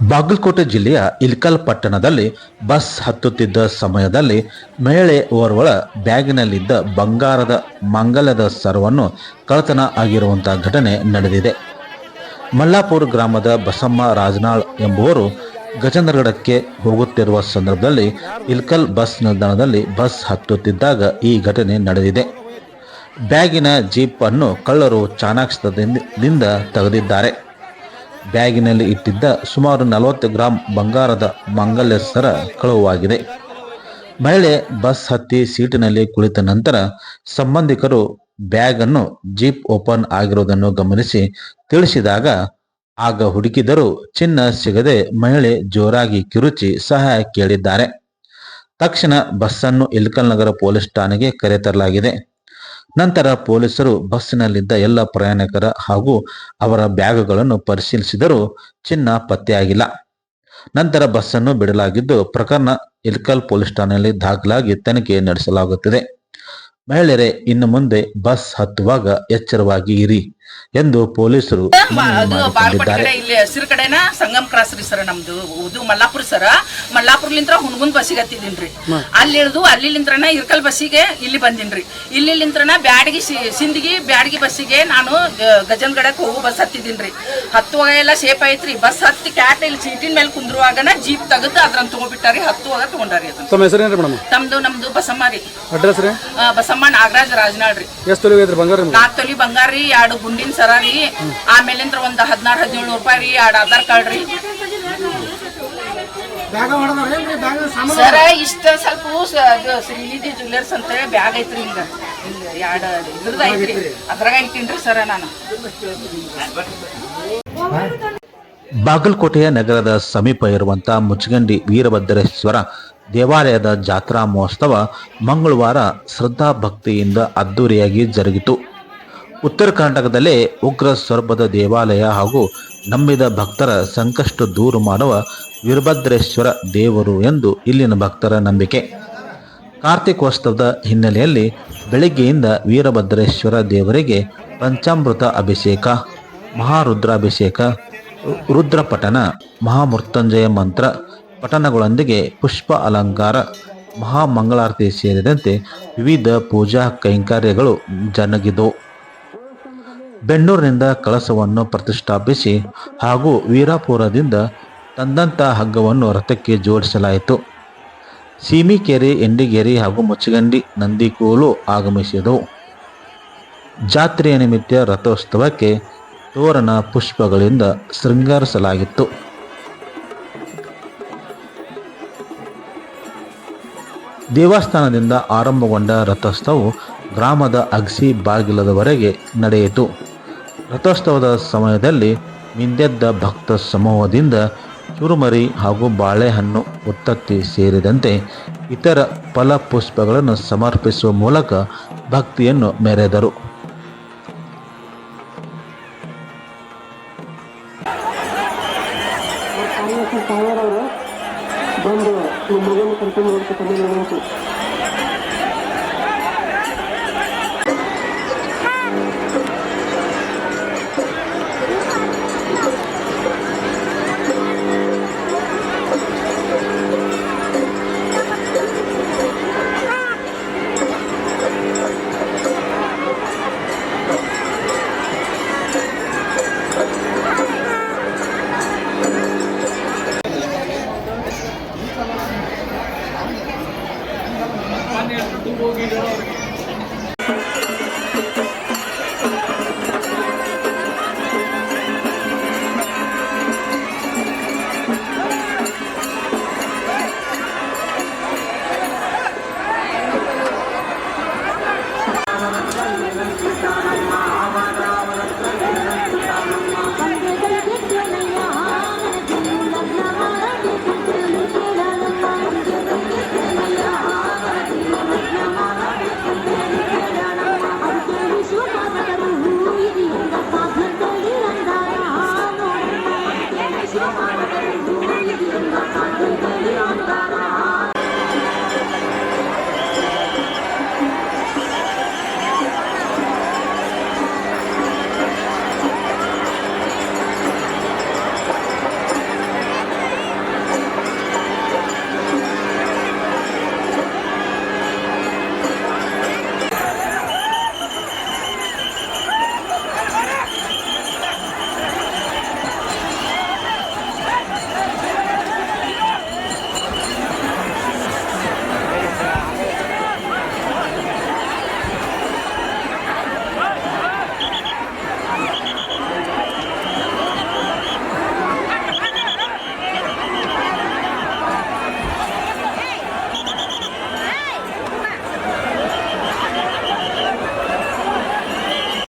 ಬಾಗಲಕೋಟೆ ಜಿಲ್ಲೆಯ ಇಲ್ಕಲ್ ಪಟ್ಟಣದಲ್ಲಿ ಬಸ್ ಹತ್ತುತ್ತಿದ್ದ ಸಮಯದಲ್ಲಿ ಮಹಿಳೆ ಓರ್ವಳ ಬ್ಯಾಗಿನಲ್ಲಿದ್ದ ಬಂಗಾರದ ಮಂಗಲದ ಸರವನ್ನು ಕಳತನ ಆಗಿರುವಂತಹ ಘಟನೆ ನಡೆದಿದೆ. ಮಲ್ಲಾಪುರ ಗ್ರಾಮದ ಬಸಮ್ಮ ರಾಜನಾಳ್ ಎಂಬುವರು ಗಜೇಂದ್ರಗಡಕ್ಕೆ ಹೋಗುತ್ತಿರುವ ಸಂದರ್ಭದಲ್ಲಿ ಇಲ್ಕಲ್ ಬಸ್ ನಿಲ್ದಾಣದಲ್ಲಿ ಬಸ್ ಹತ್ತುತ್ತಿದ್ದಾಗ ಈ ಘಟನೆ ನಡೆದಿದೆ. ಬ್ಯಾಗಿನ ಜೀಪ್ ಅನ್ನು ಕಳ್ಳರು ಚಾಣಾಕ್ಷದಿಂದ ತೆಗೆದಿದ್ದಾರೆ. ಬ್ಯಾಗಿನಲ್ಲಿ ಇಟ್ಟಿದ್ದ ಸುಮಾರು ನಲವತ್ತು ಗ್ರಾಂ ಬಂಗಾರದ ಮಂಗಲ್ಯ ಸರ ಕಳುವಾಗಿದೆ. ಮಹಿಳೆ ಬಸ್ ಹತ್ತಿ ಸೀಟಿನಲ್ಲಿ ಕುಳಿತ ನಂತರ ಸಂಬಂಧಿಕರು ಬ್ಯಾಗ್ ಅನ್ನು ಜೀಪ್ ಓಪನ್ ಆಗಿರುವುದನ್ನು ಗಮನಿಸಿ ತಿಳಿಸಿದಾಗ, ಆಗ ಹುಡುಕಿದರೂ ಚಿನ್ನ ಸಿಗದೆ ಮಹಿಳೆ ಜೋರಾಗಿ ಕಿರುಚಿ ಸಹಾಯ ಕೇಳಿದ್ದಾರೆ. ತಕ್ಷಣ ಬಸ್ಸನ್ನು ಇಲ್ಕಲ್ ನಗರ ಪೊಲೀಸ್ ಠಾಣೆಗೆ ಕರೆತರಲಾಗಿದೆ. ನಂತರ ಪೊಲೀಸರು ಬಸ್ಸಿನಲ್ಲಿದ್ದ ಎಲ್ಲ ಪ್ರಯಾಣಿಕರ ಹಾಗೂ ಅವರ ಬ್ಯಾಗ್ಗಳನ್ನು ಪರಿಶೀಲಿಸಿದರೂ ಚಿನ್ನ ಪತ್ತೆಯಾಗಿಲ್ಲ. ನಂತರ ಬಸ್ಸನ್ನು ಬಿಡಲಾಗಿದ್ದು ಪ್ರಕರಣ ಇಲ್ಕಲ್ ಪೊಲೀಸ್ ಠಾಣೆಯಲ್ಲಿ ದಾಖಲಾಗಿ ತನಿಖೆ ನಡೆಸಲಾಗುತ್ತಿದೆ. ಮಹಿಳೆಯರೇ, ಇನ್ನು ಮುಂದೆ ಬಸ್ ಹತ್ತುವಾಗ ಎಚ್ಚರವಾಗಿ ಇರಿ. ಎಂದು ಪೊಲೀಸರು ಇಲ್ಲಿ ಹಸಿರು ಕಡೆನ ಸಂಗಮ್ ಕ್ರಾಸ್ ರೀ ಸರ್ ನಮ್ದು. ಇದು ಮಲ್ಲಾಪುರ ಸರ. ಮಲ್ಲಾಪುರ್ಲಿಂತ್ರ ಹುಣಗುನ್ ಬಸ್ಸಿಗೆ ಹತ್ತಿದ್ದೀನ್ರಿ ಅಲ್ಲಿ ಇಳಿದು ಅಲ್ಲಿಲಿಂತ್ರನ ಇರ್ಕಲ್ ಬಸ್ಸಿಗೆ ಇಲ್ಲಿ ಬಂದಿನ್ರಿ ಇಲ್ಲಿಲಿಂತ್ರನ ಬ್ಯಾಡಗಿ ಸಿಂದಗಿ ಬ್ಯಾಡಗಿ ಬಸ್ಸಿಗೆ ನಾನು ಗಜನ್ ಗಜನ್ಗಡಕ್ಕೆ ಹೋಗೋ ಬಸ್ ಹತ್ತಿದ್ದೀನ್ರಿ ಹತ್ತುವಾಗ ಎಲ್ಲ ಸೇಫ್ ಐತ್ರಿ ಬಸ್ ಹತ್ತಿ ಕ್ಯಾಟ್ ಇಲ್ಲಿ ಸೀಟಿನ ಮೇಲೆ ಕುಂದ್ರುವಾಗನ ಜೀಪ್ ತೆಗೆದು ಅದ್ರನ್ನ ತಗೊಂಡ್ಬಿಟ್ಟಾರಿ ಹತ್ತುವಾಗ ತಗೊಂಡಾರಿ ಅದನ್ನ. ತಮ್ದು ನಮ್ದು ಬಸಮ್ಮ ರೀ. ಅಡ್ರೆಸ್ ರೀ? ಆ, ಬಸಮ್ಮ ನಾಗರಾಜ್ ರಾಜನಾಳ್ ರೀ. ಎಷ್ಟು ತೊಲಿಗೆ ಐತ್ರಿ ಬಂಗಾರ ನಿಮ್ಗೆ ನಾಲ್ಕು ತೊಲಿ ಬಂಗಾರ ರೀ ಎರಡು ಗುಂಡಿನ ಸರ ರೀ. ಆಮೇಲೆ ಒಂದು ಹದಿನಾರು ಹದಿನೇಳು ರೂಪಾಯಿ ರೀ ಎರಡು ಆಧಾರ್ ಕಾರ್ಡ್ ರೀ. ಸರ ಇಷ್ಟ ಸ್ವಲ್ಪ ಶ್ರೀನಿಧಿ ಜ್ಯುವೆಲರ್ಸ್ ಅಂತ ಬ್ಯಾಗ್ ಐತ್ರಿ ಹಿಂಗ. ಹಿಂಗ ಎರಡು ಇದ್ರದ್ದು ಐತ್ರಿ. ಅದ್ರಾಗ ಇಟ್ಟಿನ್ರಿ ಸರ ನಾನು. ಬಾಗಲಕೋಟೆಯ ನಗರದ ಸಮೀಪ ಇರುವಂತಹ ಮುಚ್ಚಗಂಡಿ ವೀರಭದ್ರೇಶ್ವರ ದೇವಾಲಯದ ಜಾತ್ರಾ ಮಹೋತ್ಸವ ಮಂಗಳವಾರ ಶ್ರದ್ಧಾ ಭಕ್ತಿಯಿಂದ ಅದ್ದೂರಿಯಾಗಿ ಜರುಗಿತು. ಉತ್ತರ ಕರ್ನಾಟಕದಲ್ಲೇ ಉಗ್ರ ಸ್ವರ್ಭದ ದೇವಾಲಯ ಹಾಗೂ ನಂಬಿದ ಭಕ್ತರ ಸಂಕಷ್ಟ ದೂರು ಮಾಡುವ ವೀರಭದ್ರೇಶ್ವರ ದೇವರು ಎಂದು ಇಲ್ಲಿನ ಭಕ್ತರ ನಂಬಿಕೆ. ಕಾರ್ತಿಕೋತ್ಸವದ ಹಿನ್ನೆಲೆಯಲ್ಲಿ ಬೆಳಗ್ಗೆಯಿಂದ ವೀರಭದ್ರೇಶ್ವರ ದೇವರಿಗೆ ಪಂಚಾಮೃತ ಅಭಿಷೇಕ, ಮಹಾರುದ್ರಾಭಿಷೇಕ ರುದ್ರಪಠನ ಮಹಾಮೃತ್ಯುಂಜಯ ಮಂತ್ರ ಪಠನಗಳೊಂದಿಗೆ ಪುಷ್ಪ ಅಲಂಕಾರ, ಮಹಾಮಂಗಳಾರತಿ ಸೇರಿದಂತೆ ವಿವಿಧ ಪೂಜಾ ಕೈಂಕರ್ಯಗಳು ಜರುಗಿದವು ಬೆಣ್ಣೂರಿನಿಂದ ಕಳಸವನ್ನು ಪ್ರತಿಷ್ಠಾಪಿಸಿ ಹಾಗೂ ವೀರಾಪುರದಿಂದ ತಂದಂತ ಹಗ್ಗವನ್ನು ರಥಕ್ಕೆ ಜೋಡಿಸಲಾಯಿತು. ಸೀಮಿಕೆರೆ, ಎಂಡಿಗೆರೆ ಹಾಗೂ ಮುಚ್ಚಗಂಡಿ, ನಂದಿಕೋಲು ಆಗಮಿಸಿದವು. ಜಾತ್ರೆಯ ನಿಮಿತ್ತ ರಥೋತ್ಸವಕ್ಕೆ ತೋರಣ ಪುಷ್ಪಗಳಿಂದ ಶೃಂಗರಿಸಲಾಗಿತ್ತು. ದೇವಸ್ಥಾನದಿಂದ ಆರಂಭಗೊಂಡ ರಥೋತ್ಸವವು ಗ್ರಾಮದ ಅಗ್ಸಿ ಬಾಗಿಲದವರೆಗೆ ನಡೆಯಿತು. ರಥೋತ್ಸವದ ಸಮಯದಲ್ಲಿ ಮಿಂದೆದ್ದ ಭಕ್ತ ಸಮೂಹದಿಂದ ಚುರುಮರಿ ಹಾಗೂ ಬಾಳೆಹಣ್ಣು ಉತ್ತತ್ತಿ ಸೇರಿದಂತೆ ಇತರ ಫಲಪುಷ್ಪಗಳನ್ನು ಸಮರ್ಪಿಸುವ ಮೂಲಕ ಭಕ್ತಿಯನ್ನು ಮೆರೆದರು. ಬಂದು